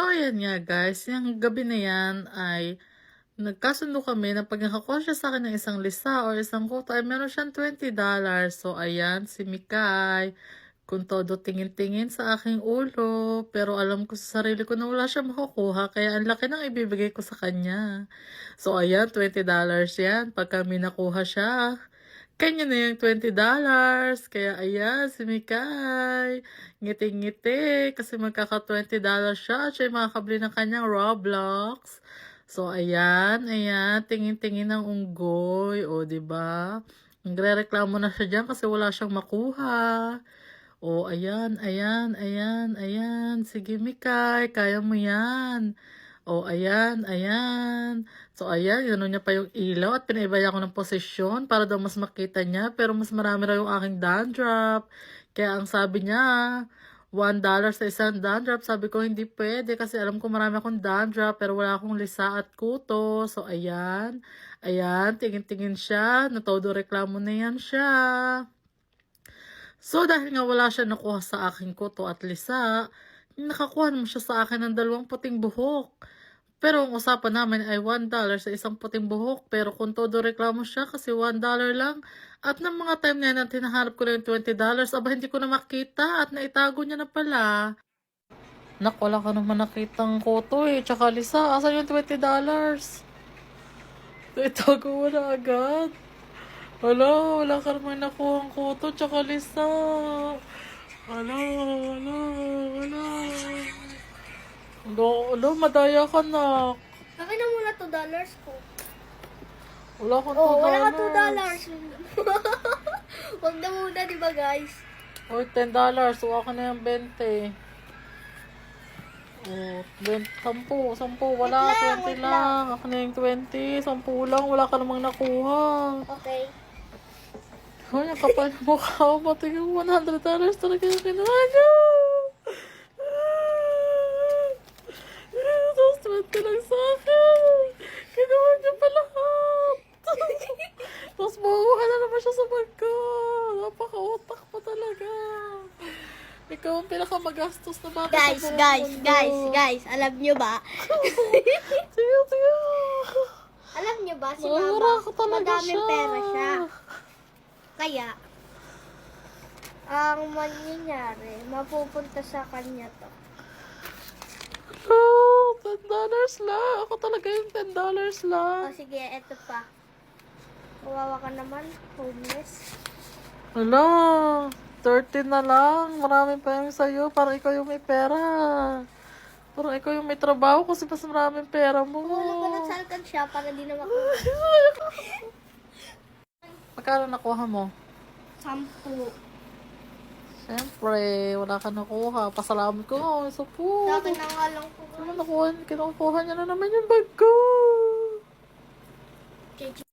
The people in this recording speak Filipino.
So, ayan nga guys, yung gabi na yan ay nagkasundo kami na pag nakakuha siya sa akin ng isang lisa or isang koto ay meron siyang $20. So, ayan, si Mikay, kung todo tingin-tingin sa aking ulo, pero alam ko sa sarili ko na wala siya makukuha, kaya ang laki ng ibibigay ko sa kanya. So, ayan, $20 yan, pag kami nakuha siya. Kanya na yung $20. Kaya ayan, si Mikay. Ngiti-ngiti. Kasi magkaka-$20 siya. Siya yung makakabili ng kanyang Roblox. So, ayan, ayan. Tingin-tingin ng unggoy. O, ba? Nagre-reklamo na siya dyan kasi wala siyang makuha. O, ayan, ayan, ayan, ayan. Sige, Mikay, kaya mo yan. O, ayan, ayan. So, ayan, yun niya pa yung ilaw at pinaibaya ko ng posisyon para daw mas makita niya. Pero mas marami raw yung aking dandruff. Kaya ang sabi niya, $1 sa isang dandruff. Sabi ko, hindi pwede kasi alam ko marami akong dandruff pero wala akong lisa at kuto. So, ayan. Ayan, tingin-tingin siya. Natodo reklamo na yan siya. So, dahil nga wala siya nakuha sa aking kuto at lisa, nakakuha naman siya sa akin ng dalawang puting buhok. Pero ang usapan namin ay $1 sa isang puting buhok. Pero kung todo reklamo siya kasi $1 lang. At ng mga time na yan na tinahanap ko na yung $20, aba hindi ko na makita at naitago niya na pala. Nak, wala ka naman nakitang koto eh. Tsaka Lisa, asan yung $20? Naitago mo na agad. Wala, wala ka naman nakuha ang koto tsaka Lisa. Wala, wala, wala. Wala, wala, madaya ka na. Akin na muna $2 dollars ko. Wala kang Oh, $2. wala ka $2 dollars. Huwag na muna, di ba guys? Or $10. So, ako na yung 20. Oh, 20, 10, 10, wala, Wait lang, 20 wait lang. Ako na yung 20, 10 lang, wala ka namang nakuha. Okay. Ay, ang kapal ng mukha mo. Pati yung $100 talaga yung kinuha niya. Tapos 20 lang sa akin. Kinuha niya pa lahat. Tapos makuha na naman siya sa bag ko. Napaka-utak mo talaga. Ikaw ang pinakamagastos na bata Guys, sa buong guys, mundo. guys, guys, alam nyo ba? Sige, sige. Alam nyo ba si Mama, ko talaga madaming siya. pera siya. Kaya, ang mangyayari, mapupunta sa kanya to. Oh, $10 lang. Ako talaga yung $10 lang. O sige, eto pa. Kawawa ka naman, homeless. Wala. 13 na lang. Marami pa yung sa'yo. Parang ikaw yung may pera. Parang ikaw yung may trabaho kasi mas maraming pera mo. Wala pa ng salkan siya para di na makuha. Magkano nakuha mo? Sampu. Siyempre, wala ka nakuha. Pasalamat ko. Isa po. Sa akin na nga lang po. Ano nakuha? Kinukuha niya na naman yung bag ko.